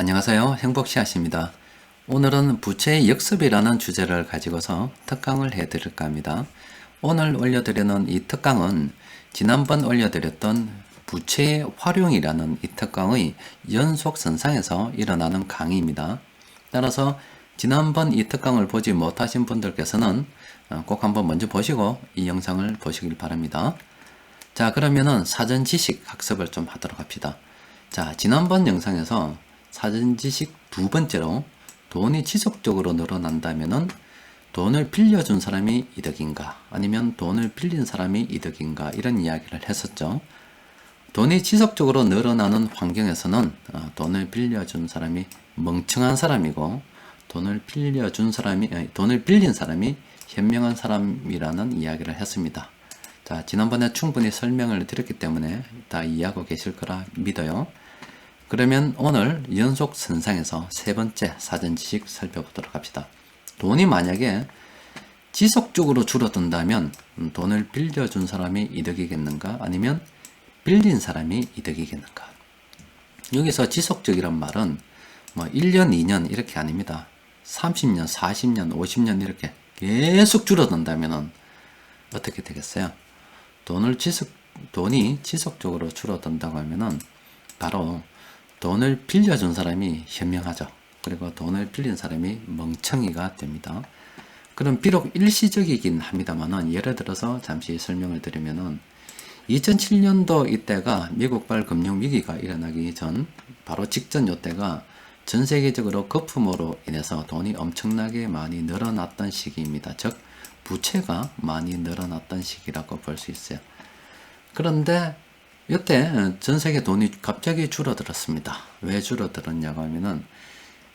안녕하세요. 행복시아씨입니다. 오늘은 부채의 역습이라는 주제를 가지고서 특강을 해드릴까 합니다. 오늘 올려드리는 이 특강은 지난번 올려드렸던 부채의 활용이라는 이 특강의 연속선상에서 일어나는 강의입니다. 따라서 지난번 이 특강을 보지 못하신 분들께서는 어, 꼭 한번 먼저 보시고 이 영상을 보시길 바랍니다. 자, 그러면은 사전 지식 학습을 좀 하도록 합시다. 자, 지난번 영상에서 사전 지식 두 번째로 돈이 지속적으로 늘어난다면은 돈을 빌려준 사람이 이득인가 아니면 돈을 빌린 사람이 이득인가 이런 이야기를 했었죠. 돈이 지속적으로 늘어나는 환경에서는 어, 돈을 빌려준 사람이 멍청한 사람이고 돈을 빌려준 사람이 돈을 빌린 사람이 현명한 사람이라는 이야기를 했습니다. 자, 지난번에 충분히 설명을 드렸기 때문에 다 이해하고 계실 거라 믿어요. 그러면 오늘 연속 선상에서 세 번째 사전 지식 살펴보도록 합시다. 돈이 만약에 지속적으로 줄어든다면 음, 돈을 빌려준 사람이 이득이겠는가? 아니면 빌린 사람이 이득이겠는가? 여기서 지속적이란 말은 뭐 1년, 2년 이렇게 아닙니다. 30년, 40년, 50년 이렇게 계속 줄어든다면 어떻게 되겠어요? 돈을 지속, 돈이 지속적으로 줄어든다고 하면은 바로 돈을 빌려준 사람이 현명하죠. 그리고 돈을 빌린 사람이 멍청이가 됩니다. 그럼 비록 일시적이긴 합니다만은 예를 들어서 잠시 설명을 드리면은 2007년도 이때가 미국발 금융 위기가 일어나기 전 바로 직전 요때가 전 세계적으로 거품으로 인해서 돈이 엄청나게 많이 늘어났던 시기입니다. 즉 부채가 많이 늘어났던 시기라고 볼 수 있어요. 그런데 이때 전 세계 돈이 갑자기 줄어들었습니다. 왜 줄어들었냐고 하면은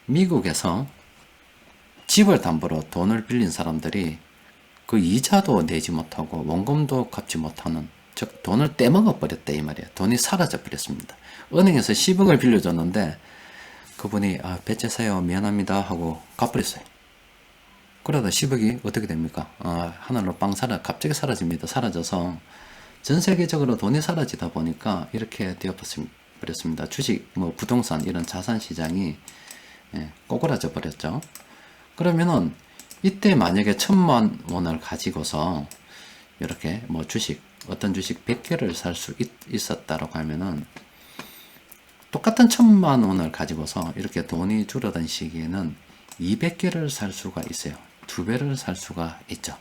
미국에서 집을 담보로 돈을 빌린 사람들이 그 이자도 내지 못하고 원금도 갚지 못하는 즉 돈을 떼먹어 버렸다 이 말이에요. 돈이 사라져 버렸습니다. 은행에서 10억을 빌려줬는데 그분이 아 배째사요 미안합니다 하고 갚버렸어요. 그러다 10억이 어떻게 됩니까? 아, 하늘로 빵 사라 갑자기 사라집니다. 사라져서 전 세계적으로 돈이 사라지다 보니까 이렇게 되어버렸습니다. 주식, 뭐 부동산 이런 자산 시장이 예, 꼬꾸라져 버렸죠. 그러면은 이때 만약에 천만 원을 가지고서 이렇게 뭐 주식 어떤 주식 100개를 살 수 있었다라고 하면은 똑같은 천만 원을 가지고서 이렇게 돈이 줄어든 시기에는 200개를 살 수가 있어요. 두 배를 살 수가 있죠.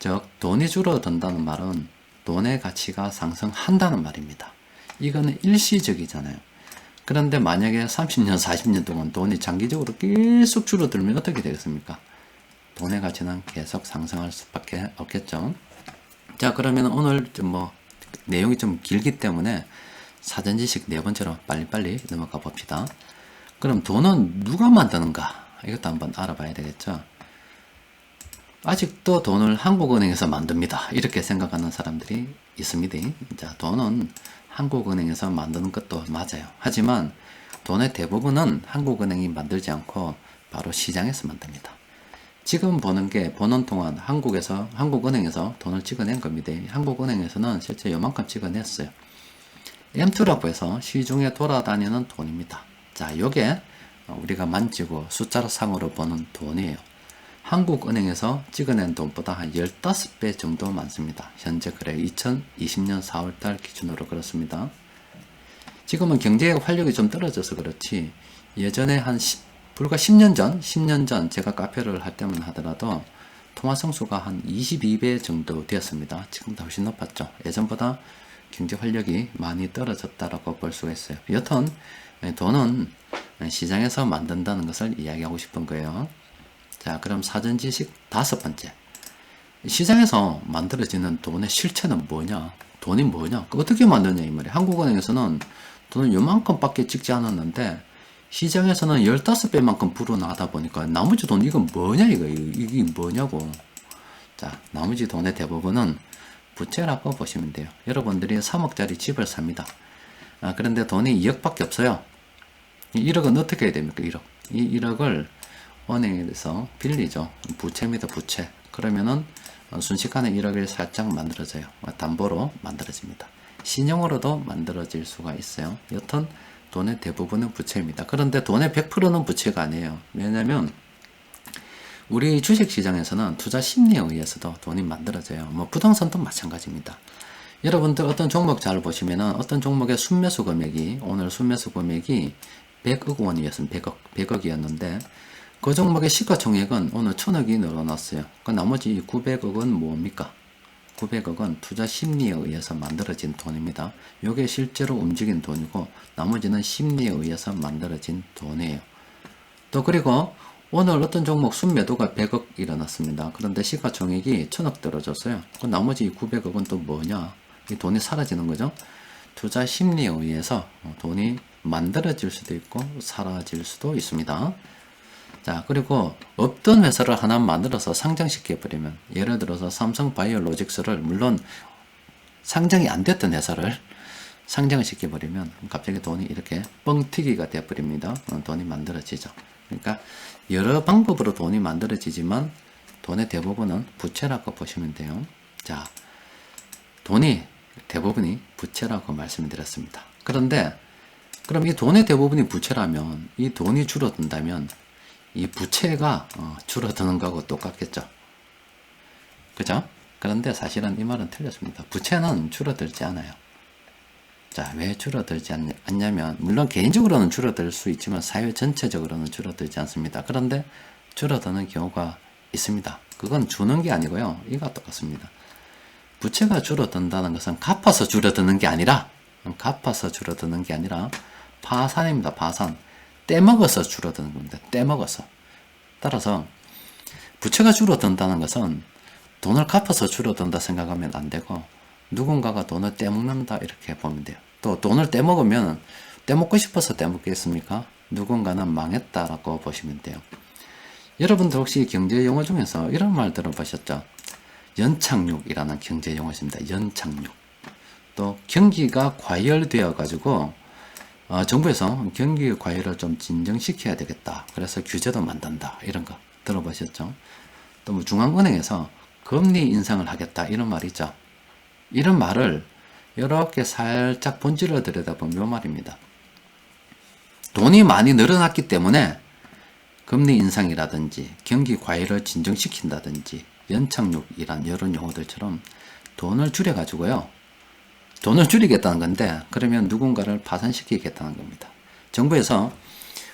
즉 돈이 줄어든다는 말은 돈의 가치가 상승한다는 말입니다. 이거는 일시적이잖아요. 그런데 만약에 30년, 40년 동안 돈이 장기적으로 계속 줄어들면 어떻게 되겠습니까? 돈의 가치는 계속 상승할 수밖에 없겠죠. 자, 그러면 오늘 좀 뭐 내용이 좀 길기 때문에 사전 지식 네 번째로 빨리빨리 넘어가 봅시다. 그럼 돈은 누가 만드는가? 이것도 한번 알아봐야 되겠죠. 아직도 돈을 한국은행에서 만듭니다. 이렇게 생각하는 사람들이 있습니다. 자, 돈은 한국은행에서 만드는 것도 맞아요. 하지만 돈의 대부분은 한국은행이 만들지 않고 바로 시장에서 만듭니다. 지금 보는 게 보는 동안 한국에서 한국은행에서 돈을 찍어낸 겁니다. 한국은행에서는 실제 요만큼 찍어냈어요. M2라고 해서 시중에 돌아다니는 돈입니다. 자, 요게 우리가 만지고 숫자로 상으로 보는 돈이에요. 한국은행에서 찍어낸 돈보다 한 15배 정도 많습니다. 현재 그래 2020년 4월달 기준으로 그렇습니다. 지금은 경제의 활력이 좀 떨어져서 그렇지 예전에 한 10, 불과 10년 전, 10년 전 제가 카페를 할 때만 하더라도 통화 성수가 한 22배 정도 되었습니다. 지금도 훨씬 높았죠. 예전보다 경제 활력이 많이 떨어졌다라고 볼 수가 있어요. 여튼 돈은 시장에서 만든다는 것을 이야기하고 싶은 거예요. 자, 그럼 사전 지식 다섯 번째. 시장에서 만들어지는 돈의 실체는 뭐냐? 돈이 뭐냐? 어떻게 만드냐, 이 말이야. 한국은행에서는 돈을 요만큼밖에 찍지 않았는데, 시장에서는 15배만큼 불어나다 보니까, 나머지 돈, 이건 뭐냐, 이거, 이게 뭐냐고. 자, 나머지 돈의 대부분은 부채라고 보시면 돼요. 여러분들이 3억짜리 집을 삽니다. 아, 그런데 돈이 2억밖에 없어요. 1억은 어떻게 해야 됩니까, 1억? 이 1억을 은행에서 빌리죠. 부채입니다. 부채. 그러면은 순식간에 1억을 살짝 만들어져요. 담보로 만들어집니다. 신용으로도 만들어질 수가 있어요. 여튼 돈의 대부분은 부채입니다. 그런데 돈의 100%는 부채가 아니에요. 왜냐하면 우리 주식 시장에서는 투자 심리에 의해서도 돈이 만들어져요. 뭐 부동산도 마찬가지입니다. 여러분들 어떤 종목 잘 보시면은 어떤 종목의 순매수 금액이 오늘 순매수 금액이 100억 원이었으면 100억 100억이었는데 그 종목의 시가총액은 오늘 1000억이 늘어났어요. 그 나머지 900억은 뭡니까? 900억은 투자 심리에 의해서 만들어진 돈입니다. 이게 실제로 움직인 돈이고 나머지는 심리에 의해서 만들어진 돈이에요. 또 그리고 오늘 어떤 종목 순매도가 100억 일어났습니다. 그런데 시가총액이 1000억 떨어졌어요. 그 나머지 900억은 또 뭐냐? 이 돈이 사라지는 거죠. 투자 심리에 의해서 돈이 만들어질 수도 있고 사라질 수도 있습니다. 자, 그리고 없던 회사를 하나 만들어서 상장시켜버리면, 예를 들어서 삼성 바이오 로직스를, 물론 상장이 안 됐던 회사를 상장을 시켜버리면 갑자기 돈이 이렇게 뻥튀기가 돼버립니다. 어, 돈이 만들어지죠. 그러니까 여러 방법으로 돈이 만들어지지만 돈의 대부분은 부채라고 보시면 돼요. 자, 돈이 대부분이 부채라고 말씀드렸습니다. 그런데 그럼 이 돈의 대부분이 부채라면 이 돈이 줄어든다면 이 부채가 어, 줄어드는 거하고 똑같겠죠. 그죠? 그런데 사실은 이 말은 틀렸습니다. 부채는 줄어들지 않아요. 자, 왜 줄어들지 않, 않냐 면, 물론 개인적으로는 줄어들 수 있지만 사회 전체적으로는 줄어들지 않습니다. 그런데 줄어드는 경우가 있습니다. 그건 주는 게 아니고요. 이거 똑같습니다. 부채가 줄어든다는 것은 갚아서 줄어드는 게 아니라, 갚아서 줄어드는 게 아니라, 파산입니다. 파산. 떼먹어서 줄어드는 겁니다. 떼먹어서. 따라서 부채가 줄어든다는 것은 돈을 갚아서 줄어든다 생각하면 안 되고 누군가가 돈을 떼먹는다 이렇게 보면 돼요. 또 돈을 떼먹으면 떼먹고 싶어서 떼먹겠습니까? 누군가는 망했다라고 보시면 돼요. 여러분들 혹시 경제 용어 중에서 이런 말 들어보셨죠? 연착륙이라는 경제 용어 있습니다. 연착륙. 또 경기가 과열되어 가지고 어, 정부에서 경기 과열을 좀 진정시켜야 되겠다. 그래서 규제도 만든다. 이런 거 들어보셨죠? 또 뭐 중앙은행에서 금리 인상을 하겠다. 이런 말이 있죠. 이런 말을 이렇게 살짝 본질을 들여다보면 요 말입니다. 돈이 많이 늘어났기 때문에 금리 인상이라든지 경기 과열을 진정시킨다든지 연착륙이란 이런 용어들처럼 돈을 줄여가지고요. 돈을 줄이겠다는 건데 그러면 누군가를 파산시키겠다는 겁니다. 정부에서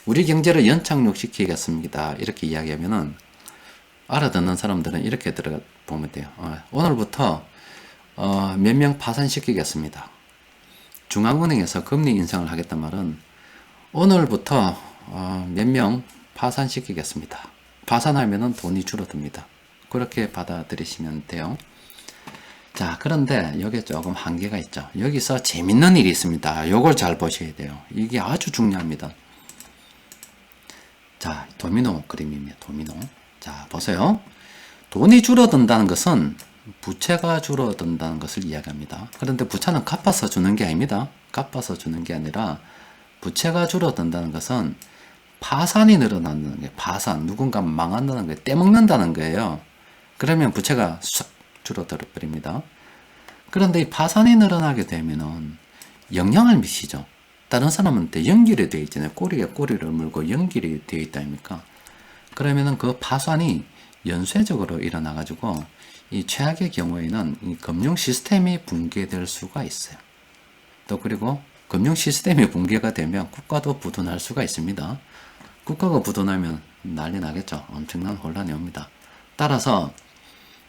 우리 경제를 연착륙시키겠습니다. 이렇게 이야기하면은 알아듣는 사람들은 이렇게 들어보면 돼요. 어, 오늘부터 어, 몇 명 파산시키겠습니다. 중앙은행에서 금리 인상을 하겠단 말은 오늘부터 어, 몇 명 파산시키겠습니다. 파산하면은 돈이 줄어듭니다. 그렇게 받아들이시면 돼요. 자, 그런데 여기에 조금 한계가 있죠. 여기서 재밌는 일이 있습니다. 요걸 잘 보셔야 돼요. 이게 아주 중요합니다. 자, 도미노 그림입니다. 도미노. 자, 보세요. 돈이 줄어든다는 것은 부채가 줄어든다는 것을 이야기합니다. 그런데 부채는 갚아서 주는 게 아닙니다. 갚아서 주는 게 아니라 부채가 줄어든다는 것은 파산이 늘어난다는 게 파산, 누군가 망한다는 게 떼먹는다는 거예요. 그러면 부채가 쑥 줄어들어 버립니다. 그런데 이 파산이 늘어나게 되면은 영향을 미치죠. 다른 사람한테 연결이 되어 있잖아요. 꼬리에 꼬리를 물고 연결이 되어 있다 아닙니까? 그러면은 그 파산이 연쇄적으로 일어나 가지고 이 최악의 경우에는 이 금융 시스템이 붕괴될 수가 있어요. 또 그리고 금융 시스템이 붕괴가 되면 국가도 부도날 수가 있습니다. 국가가 부도나면 난리 나겠죠. 엄청난 혼란이 옵니다. 따라서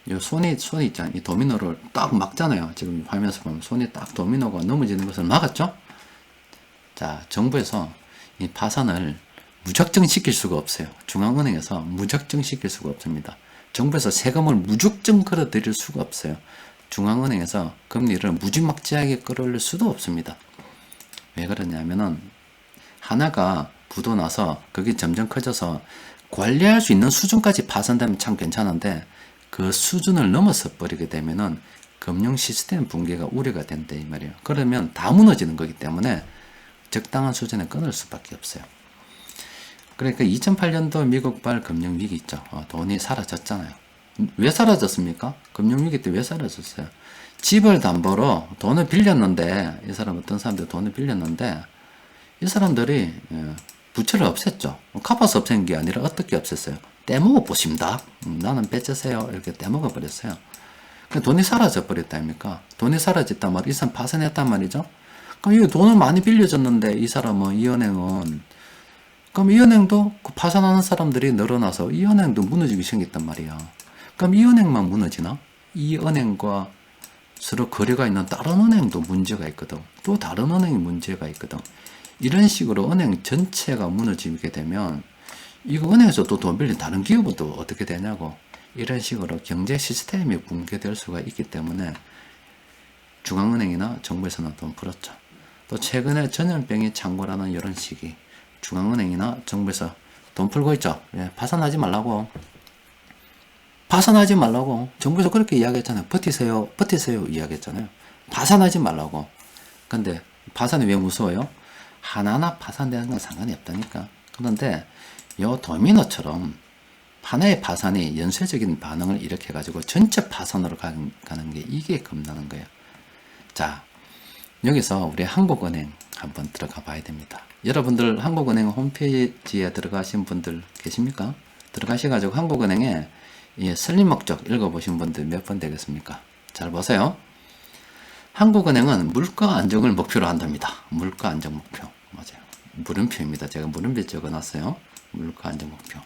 이 손이 손이 있잖아요. 이 도미노를 딱 막잖아요. 지금 화면에서 보면 손이 딱 도미노가 넘어지는 것을 막았죠. 자, 정부에서 이 파산을 무작정 시킬 수가 없어요. 중앙은행에서 무작정 시킬 수가 없습니다. 정부에서 세금을 무작정 끌어들일 수가 없어요. 중앙은행에서 금리를 무지막지하게 끌어올릴 수도 없습니다. 왜 그러냐면은 하나가 부도 나서 그게 점점 커져서 관리할 수 있는 수준까지 파산되면 참 괜찮은데 그 수준을 넘어서 버리게 되면은 금융 시스템 붕괴가 우려가 된다 이 말이에요. 그러면 다 무너지는 거기 때문에 적당한 수준에 끊을 수밖에 없어요. 그러니까 2008년도 미국발 금융 위기 있죠. 어, 돈이 사라졌잖아요. 왜 사라졌습니까? 금융 위기 때 왜 사라졌어요? 집을 담보로 돈을 빌렸는데, 이 사람 어떤 사람들 돈을 빌렸는데, 이 사람들이 예, 부채를 없앴죠. 갚아서 없앤 게 아니라 어떻게 없앴어요? 떼먹어 보십니다. 음, 나는 뺏으세요. 이렇게 떼먹어 버렸어요. 그 돈이 사라져 버렸다 아닙니까? 돈이 사라졌단 말이 이 사람 파산했단 말이죠. 그럼 이 돈을 많이 빌려줬는데 이 사람은 이 은행은 그럼 이 은행도 그 파산하는 사람들이 늘어나서 이 은행도 무너지기 생겼단 말이야. 그럼 이 은행만 무너지나? 이 은행과 서로 거래가 있는 다른 은행도 문제가 있거든. 또 다른 은행이 문제가 있거든. 이런 식으로 은행 전체가 무너지게 되면 이거 은행에서 또 돈 빌린 다른 기업은 또 어떻게 되냐고. 이런 식으로 경제 시스템이 붕괴될 수가 있기 때문에 중앙은행이나 정부에서는 돈 풀었죠. 또 최근에 전염병이 창궐하는 이런 시기 중앙은행이나 정부에서 돈 풀고 있죠. 예, 파산하지 말라고. 파산하지 말라고. 정부에서 그렇게 이야기했잖아요. 버티세요. 버티세요. 이야기했잖아요. 파산하지 말라고. 근데 파산이 왜 무서워요? 하나하나 파산되는 건 상관이 없다니까. 그런데 요 도미노처럼 하나의 파산이 연쇄적인 반응을 일으켜가지고 전체 파산으로 가- 가는 게 이게 겁나는 거예요. 자, 여기서 우리 한국은행 한번 들어가 봐야 됩니다. 여러분들 한국은행 홈페이지에 들어가신 분들 계십니까? 들어가셔가지고 한국은행에 이 설립 목적 읽어보신 분들 몇 번 되겠습니까? 잘 보세요. 한국은행은 물가 안정을 목표로 한답니다. 물가 안정 목표. 맞아요. 물음표입니다. 제가 물음표 적어놨어요. 물가 안정 목표.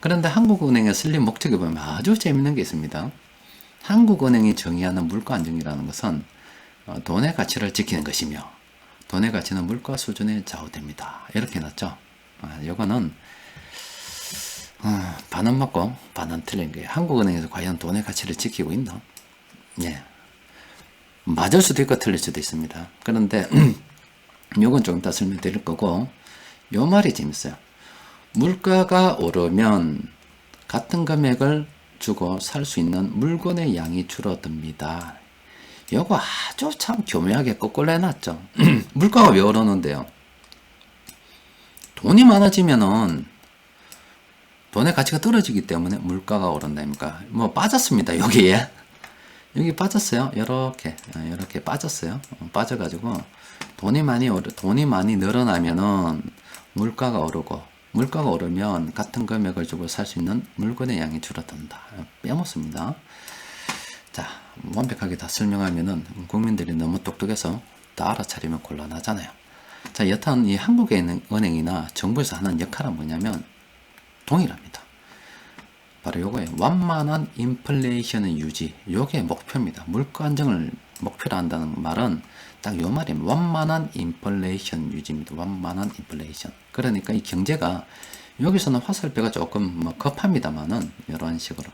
그런데 한국은행의 설립 목적에 보면 아주 재밌는 게 있습니다. 한국은행이 정의하는 물가 안정이라는 것은 어, 돈의 가치를 지키는 것이며 돈의 가치는 물가 수준에 좌우됩니다. 이렇게 놨죠. 아, 요거는 어, 반은 맞고 반은 틀린 거예요. 한국은행에서 과연 돈의 가치를 지키고 있나? 예. 맞을 수도 있고 틀릴 수도 있습니다. 그런데 요건 좀 이따 설명드릴 거고 요 말이 재밌어요. 물가가 오르면 같은 금액을 주고 살 수 있는 물건의 양이 줄어듭니다. 요거 아주 참 교묘하게 거꾸로 해놨죠. 물가가 왜 오르는데요? 돈이 많아지면은 돈의 가치가 떨어지기 때문에 물가가 오른다니까. 뭐 빠졌습니다. 여기에. 여기 빠졌어요. 이렇게 이렇게 빠졌어요. 어, 빠져가지고 돈이 많이 오르 돈이 많이 늘어나면은 물가가 오르고 물가가 오르면 같은 금액을 주고 살 수 있는 물건의 양이 줄어든다. 어, 빼먹습니다. 자 완벽하게 다 설명하면은 국민들이 너무 똑똑해서 다 알아차리면 곤란하잖아요. 자 여튼 이 한국에 은행이나 정부에서 하는 역할은 뭐냐면 동일합니다. 바로 요거예요. 완만한 인플레이션의 유지. 요게 목표입니다. 물가 안정을 목표로 한다는 말은 딱 요 말입니다. 완만한 인플레이션 유지입니다. 완만한 인플레이션. 그러니까 이 경제가 여기서는 화살표가 조금 뭐 급합니다만은 이런 식으로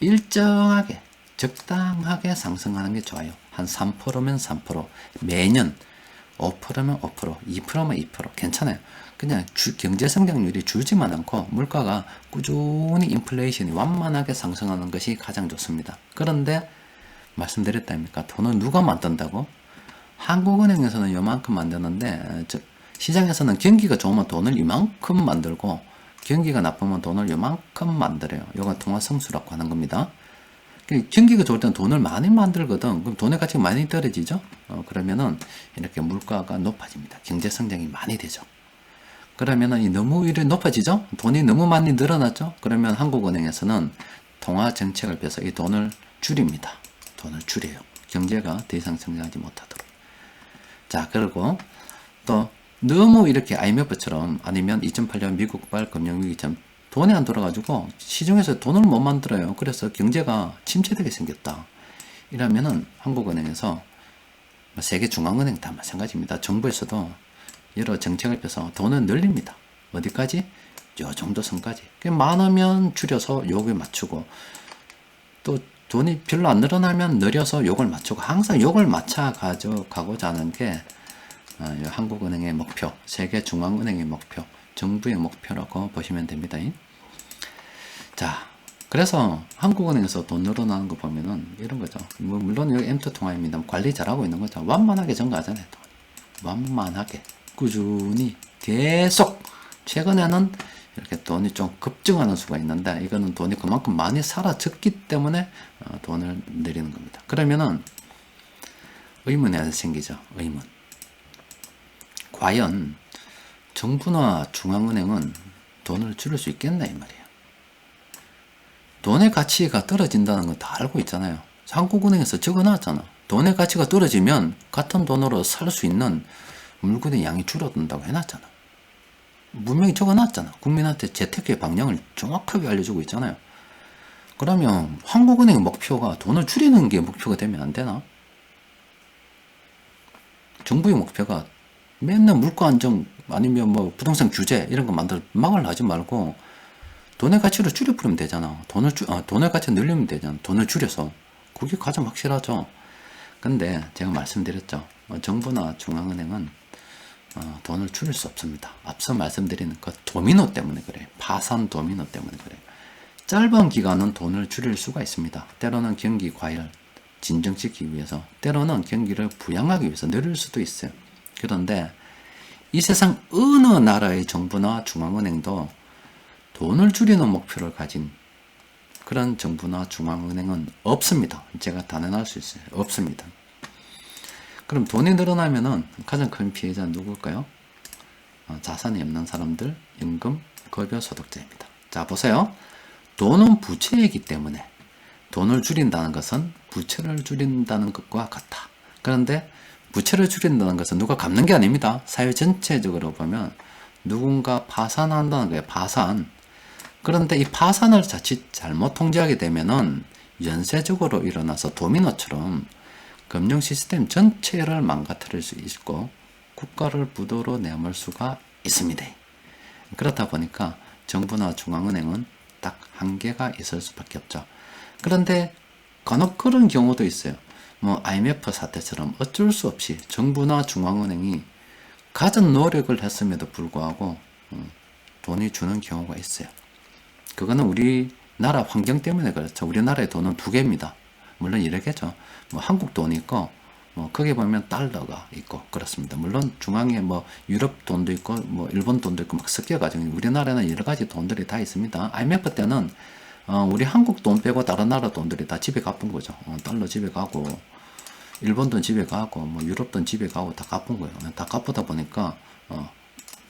일정하게 적당하게 상승하는 게 좋아요. 한 3%면 3%, 매년 5%면 5%, 2%면 2% 괜찮아요. 그냥 주, 경제 성장률이 줄지만 않고 물가가 꾸준히 인플레이션이 완만하게 상승하는 것이 가장 좋습니다. 그런데 말씀드렸다니까 돈을 누가 만든다고? 한국은행에서는 요만큼 만드는데 저, 시장에서는 경기가 좋으면 돈을 이만큼 만들고 경기가 나쁘면 돈을 요만큼 만들어요. 이건 통화성수라고 하는 겁니다. 그 경기가 좋을 때는 돈을 많이 만들거든. 그럼 돈의 가치가 많이 떨어지죠? 어, 그러면은 이렇게 물가가 높아집니다. 경제 성장이 많이 되죠. 그러면은 이 너무 일이 높아지죠? 돈이 너무 많이 늘어났죠? 그러면 한국은행에서는 통화 정책을 펴서 이 돈을 줄입니다. 돈을 줄여요. 경제가 더 이상 성장하지 못하도록. 자, 그리고 또 너무 이렇게 IMF처럼 아니면 2008년 미국발 금융위기처럼 돈이 안 돌아가지고 시중에서 돈을 못 만들어요. 그래서 경제가 침체되게 생겼다. 이러면은 한국은행에서 뭐 세계 중앙은행 다 마찬가지입니다. 정부에서도 여러 정책을 펴서 돈을 늘립니다. 어디까지? 요 정도 선까지. 많으면 줄여서 요걸 맞추고 또 돈이 별로 안 늘어나면 느려서 요걸 맞추고 항상 요걸 맞춰 가져가고자 하는 게 어, 요 한국은행의 목표, 세계 중앙은행의 목표, 정부의 목표라고 보시면 됩니다. 자, 그래서 한국은행에서 돈 늘어나는 거 보면은 이런 거죠. 뭐 물론 여기 M2 통화입니다. 관리 잘하고 있는 거죠. 완만하게 증가하잖아요. 돈. 완만하게 꾸준히 계속 최근에는 이렇게 돈이 좀 급증하는 수가 있는데 이거는 돈이 그만큼 많이 사라졌기 때문에 어, 돈을 내리는 겁니다. 그러면은 의문이 생기죠. 의문. 과연 정부나 중앙은행은 돈을 줄일 수 있겠나 이 말이에요. 돈의 가치가 떨어진다는 건 다 알고 있잖아요. 한국은행에서 적어놨잖아. 돈의 가치가 떨어지면 같은 돈으로 살 수 있는 물건의 양이 줄어든다고 해놨잖아. 분명히 적어놨잖아. 국민한테 재테크의 방향을 정확하게 알려주고 있잖아요. 그러면 한국은행의 목표가 돈을 줄이는 게 목표가 되면 안 되나? 정부의 목표가 맨날 물가 안정 아니면 뭐 부동산 규제 이런 거 만들 막을 하지 말고 돈의 가치를 줄여버리면 되잖아. 돈을 줄, 아, 돈의 가치 늘리면 되잖아. 돈을 줄여서. 그게 가장 확실하죠. 근데 제가 말씀드렸죠. 어, 정부나 중앙은행은 어, 돈을 줄일 수 없습니다. 앞서 말씀드린 그 도미노 때문에 그래요. 파산 도미노 때문에 그래요. 짧은 기간은 돈을 줄일 수가 있습니다. 때로는 경기 과열 진정시키기 위해서, 때로는 경기를 부양하기 위해서 늘릴 수도 있어요. 그런데 이 세상 어느 나라의 정부나 중앙은행도 돈을 줄이는 목표를 가진 그런 정부나 중앙은행은 없습니다. 제가 단언할 수 있어요. 없습니다. 그럼 돈이 늘어나면은 가장 큰 피해자는 누굴까요? 어, 자산이 없는 사람들, 임금, 급여 소득자입니다. 자, 보세요. 돈은 부채이기 때문에 돈을 줄인다는 것은 부채를 줄인다는 것과 같다. 그런데 부채를 줄인다는 것은 누가 갚는 게 아닙니다. 사회 전체적으로 보면 누군가 파산한다는 거예요. 파산. 그런데 이 파산을 자칫 잘못 통제하게 되면은 연쇄적으로 일어나서 도미노처럼 금융 시스템 전체를 망가뜨릴 수 있고 국가를 부도로 내몰 수가 있습니다. 그렇다 보니까 정부나 중앙은행은 딱 한계가 있을 수밖에 없죠. 그런데 간혹 그런 경우도 있어요. 뭐 IMF 사태처럼 어쩔 수 없이 정부나 중앙은행이 가진 노력을 했음에도 불구하고 음, 돈이 주는 경우가 있어요. 그거는 우리나라 환경 때문에 그렇죠. 우리나라의 돈은 두 개입니다. 물론 이렇겠죠. 뭐 한국 돈이 있고 뭐 거기 보면 달러가 있고 그렇습니다. 물론 중앙에 뭐 유럽 돈도 있고 뭐 일본 돈도 있고 막 섞여 가지고 우리나라는 여러 가지 돈들이 다 있습니다. IMF 때는 어, 우리 한국 돈 빼고 다른 나라 돈들이 다 집에 갚은 거죠. 어, 달러 집에 가고 일본 돈 집에 가고 뭐 유럽 돈 집에 가고 다 갚은 거예요. 다 갚다 보니까 어,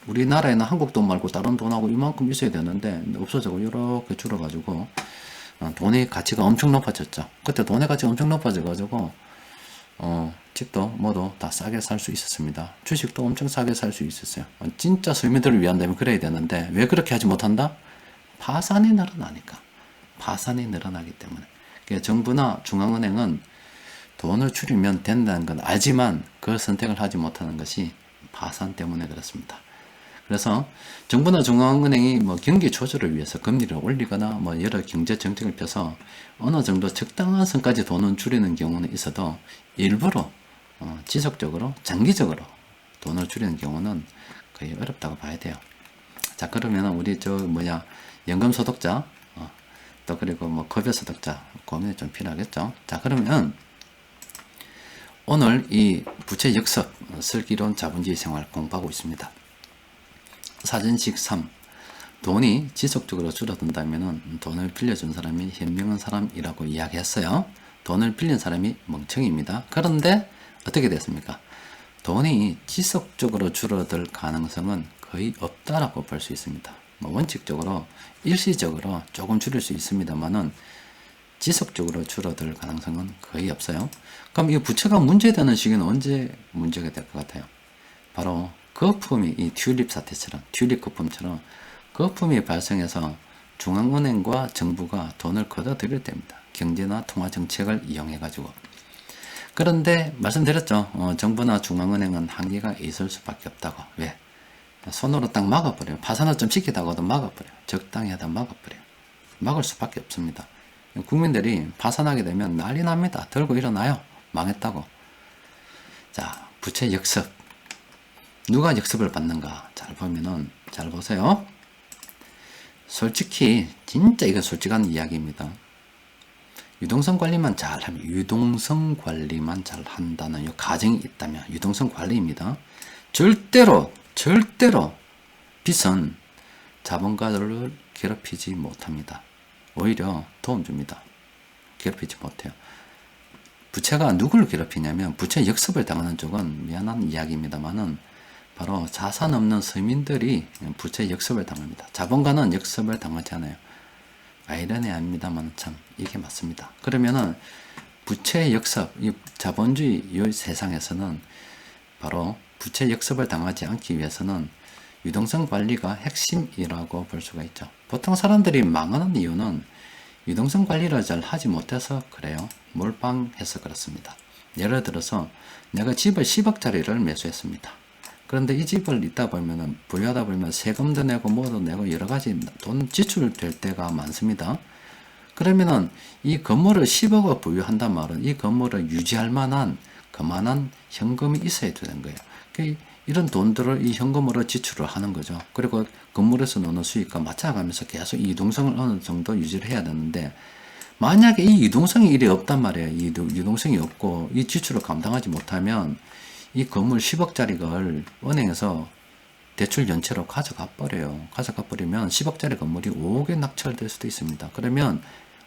우리나라에는 한국 돈 말고 다른 돈하고 이만큼 있어야 되는데 없어지고 이렇게 줄어가지고 어, 돈의 가치가 엄청 높아졌죠. 그때 돈의 가치가 엄청 높아져가지고 어, 집도 뭐도 다 싸게 살 수 있었습니다. 주식도 엄청 싸게 살 수 있었어요. 어, 진짜 서민들을 위한다면 그래야 되는데 왜 그렇게 하지 못한다? 파산이 늘어나니까. 파산이 늘어나기 때문에. 그러니까 정부나 중앙은행은 돈을 줄이면 된다는 건 알지만 그 선택을 하지 못하는 것이 파산 때문에 그렇습니다. 그래서 정부나 중앙은행이 뭐 경기 조절을 위해서 금리를 올리거나 뭐 여러 경제 정책을 펴서 어느 정도 적당한 선까지 돈을 줄이는 경우는 있어도 일부러 어, 지속적으로 장기적으로 돈을 줄이는 경우는 거의 어렵다고 봐야 돼요. 자 그러면 우리 저 뭐냐 연금 소득자 어, 또 그리고 뭐 급여 소득자 고민이 좀 필요하겠죠. 자 그러면 오늘 이 부채 역습 슬기로운 자본주의 생활 공부하고 있습니다. 사전식 3. 돈이 지속적으로 줄어든다면 돈을 빌려준 사람이 현명한 사람이라고 이야기했어요. 돈을 빌린 사람이 멍청입니다. 그런데 어떻게 됐습니까? 돈이 지속적으로 줄어들 가능성은 거의 없다라고 볼 수 있습니다. 뭐 원칙적으로 일시적으로 조금 줄일 수 있습니다만은 지속적으로 줄어들 가능성은 거의 없어요. 그럼 이 부채가 문제되는 시기는 언제 문제가 될 것 같아요? 바로 거품이 이 튤립 사태처럼 튤립 거품처럼 거품이 발생해서 중앙은행과 정부가 돈을 걷어들일 때입니다. 경제나 통화 정책을 이용해 가지고 그런데 말씀드렸죠. 어, 정부나 중앙은행은 한계가 있을 수밖에 없다고. 왜? 손으로 딱 막아버려요. 파산을 좀 시키다가도 막아버려요. 적당히 하다 막아버려요. 막을 수밖에 없습니다. 국민들이 파산하게 되면 난리 납니다. 들고 일어나요. 망했다고. 자, 부채 역습. 누가 역습을 받는가? 잘 보면은, 잘 보세요. 솔직히, 진짜 이거 솔직한 이야기입니다. 유동성 관리만 잘하면, 유동성 관리만 잘 한다는 이 가정이 있다면, 유동성 관리입니다. 절대로, 절대로 빚은 자본가들을 괴롭히지 못합니다. 오히려 도움 줍니다. 괴롭히지 못해요. 부채가 누구를 괴롭히냐면 부채 역습을 당하는 쪽은 미안한 이야기입니다만은 바로 자산 없는 서민들이 부채 역습을 당합니다. 자본가는 역습을 당하지 않아요. 아이러니합니다만 참 이게 맞습니다. 그러면은 부채 역습, 이 자본주의 이 세상에서는 바로 부채 역습을 당하지 않기 위해서는 유동성 관리가 핵심이라고 볼 수가 있죠. 보통 사람들이 망하는 이유는 유동성 관리를 잘 하지 못해서 그래요. 몰빵해서 그렇습니다. 예를 들어서 내가 집을 10억짜리를 매수했습니다. 그런데 이 집을 있다 보면은 부유하다 보면 세금도 내고 뭐도 내고 여러 가지 돈 지출될 때가 많습니다. 그러면은 이 건물을 10억을 부유한단 말은 이 건물을 유지할 만한 그만한 현금이 있어야 되는 거예요. 그 이런 돈들을 이 현금으로 지출을 하는 거죠. 그리고 건물에서 노는 수익과 맞춰가면서 계속 이 유동성을 어느 정도 유지를 해야 되는데 만약에 이 유동성이 이리 없단 말이에요. 이 유동성이 없고 이 지출을 감당하지 못하면 이 건물 10억짜리를 은행에서 대출 연체로 가져가 버려요. 가져가 버리면 10억짜리 건물이 5억에 낙찰될 수도 있습니다. 그러면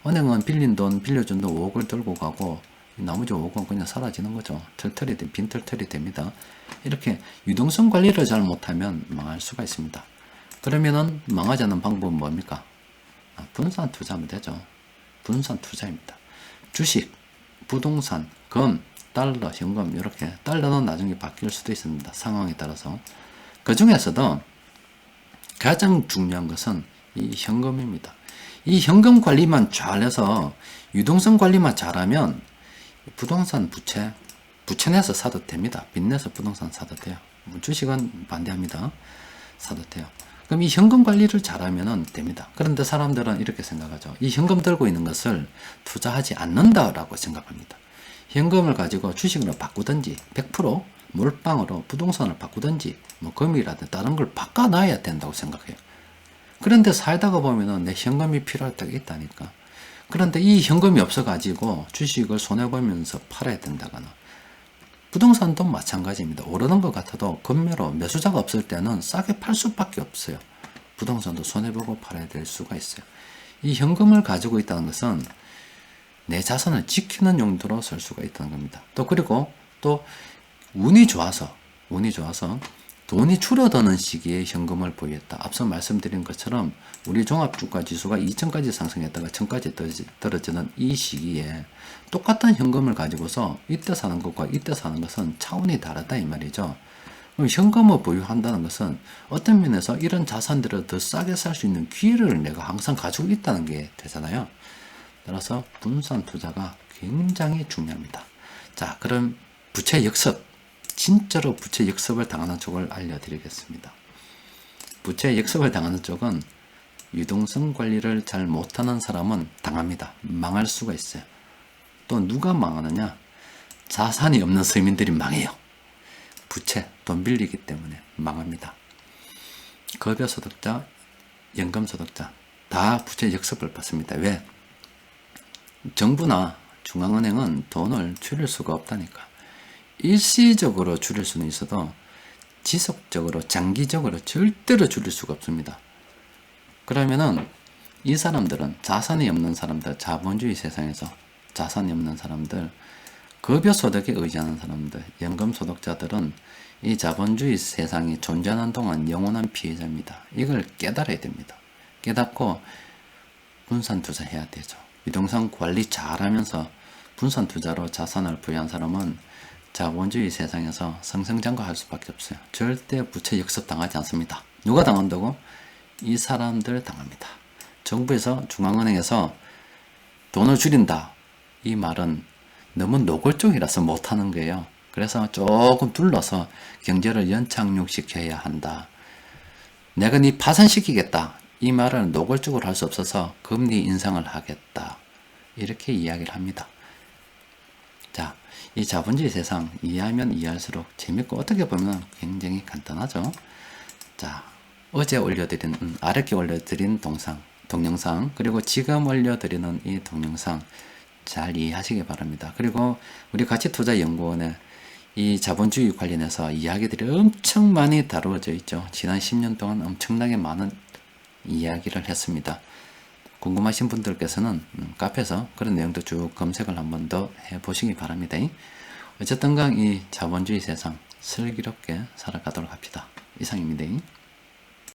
은행은 빌린 돈, 빌려준 돈 5억을 들고 가고 나머지 5억은 그냥 사라지는 거죠. 털털이, 빈 털털이 됩니다. 이렇게 유동성 관리를 잘 못하면 망할 수가 있습니다. 그러면은 망하지 않는 방법은 뭡니까? 아, 분산 투자하면 되죠. 분산 투자입니다. 주식, 부동산, 금, 달러, 현금 이렇게 달러는 나중에 바뀔 수도 있습니다. 상황에 따라서. 그 중에서도 가장 중요한 것은 이 현금입니다. 이 현금 관리만 잘해서 유동성 관리만 잘하면 부동산 부채, 부채 내서 사도 됩니다. 빚 내서 부동산 사도 돼요. 뭐 주식은 반대합니다. 사도 돼요. 그럼 이 현금 관리를 잘하면 됩니다. 그런데 사람들은 이렇게 생각하죠. 이 현금 들고 있는 것을 투자하지 않는다라고 생각합니다. 현금을 가지고 주식으로 바꾸든지 100% 몰빵으로 부동산을 바꾸든지 뭐 금이라든 다른 걸 바꿔놔야 된다고 생각해요. 그런데 살다가 보면은 내 현금이 필요할 때가 있다니까. 그런데 이 현금이 없어가지고 주식을 손해보면서 팔아야 된다거나 부동산도 마찬가지입니다. 오르는 것 같아도 금매로 매수자가 없을 때는 싸게 팔 수밖에 없어요. 부동산도 손해보고 팔아야 될 수가 있어요. 이 현금을 가지고 있다는 것은 내 자산을 지키는 용도로 쓸 수가 있다는 겁니다. 또 그리고 또 운이 좋아서 운이 좋아서 돈이 줄어드는 시기에 현금을 보유했다. 앞서 말씀드린 것처럼 우리 종합주가 지수가 2천까지 상승했다가 1000까지 떨어지는 이 시기에 똑같은 현금을 가지고서 이때 사는 것과 이때 사는 것은 차원이 다르다 이 말이죠. 그럼 현금을 보유한다는 것은 어떤 면에서 이런 자산들을 더 싸게 살 수 있는 기회를 내가 항상 가지고 있다는 게 되잖아요. 따라서 분산 투자가 굉장히 중요합니다. 자, 그럼 부채 역습. 진짜로 부채 역습을 당하는 쪽을 알려드리겠습니다. 부채 역습을 당하는 쪽은 유동성 관리를 잘 못하는 사람은 당합니다. 망할 수가 있어요. 또 누가 망하느냐? 자산이 없는 서민들이 망해요. 부채, 돈 빌리기 때문에 망합니다. 급여소득자, 연금소득자 다 부채 역습을 받습니다. 왜? 정부나 중앙은행은 돈을 줄일 수가 없다니까. 일시적으로 줄일 수는 있어도 지속적으로, 장기적으로 절대로 줄일 수가 없습니다. 그러면은 이 사람들은 자산이 없는 사람들, 자본주의 세상에서 자산이 없는 사람들, 급여소득에 의지하는 사람들, 연금소득자들은 이 자본주의 세상이 존재하는 동안 영원한 피해자입니다. 이걸 깨달아야 됩니다. 깨닫고 분산 투자해야 되죠. 유동성 관리 잘하면서 분산 투자로 자산을 부여한 사람은 자본주의 세상에서 성성장구할 수밖에 없어요. 절대 부채 역습 당하지 않습니다. 누가 당한다고? 이 사람들 당합니다. 정부에서 중앙은행에서 돈을 줄인다. 이 말은 너무 노골적이라서 못하는 거예요. 그래서 조금 둘러서 경제를 연착륙시켜야 한다. 내가 네 파산시키겠다. 이 말을 노골적으로 할 수 없어서 금리 인상을 하겠다. 이렇게 이야기를 합니다. 자, 이 자본주의 세상 이해하면 이해할수록 재밌고 어떻게 보면 굉장히 간단하죠. 자, 어제 올려드린, 음, 아랫게 올려드린 동상, 동영상, 그리고 지금 올려드리는 이 동영상 잘 이해하시기 바랍니다. 그리고 우리 가치투자연구원에 이 자본주의 관련해서 이야기들이 엄청 많이 다루어져 있죠. 지난 10년 동안 엄청나게 많은 이야기를 했습니다. 궁금하신 분들께서는 음, 카페에서 그런 내용도 쭉 검색을 한번 더 해보시기 바랍니다. 어쨌든 간 이 자본주의 세상, 슬기롭게 살아가도록 합시다. 이상입니다.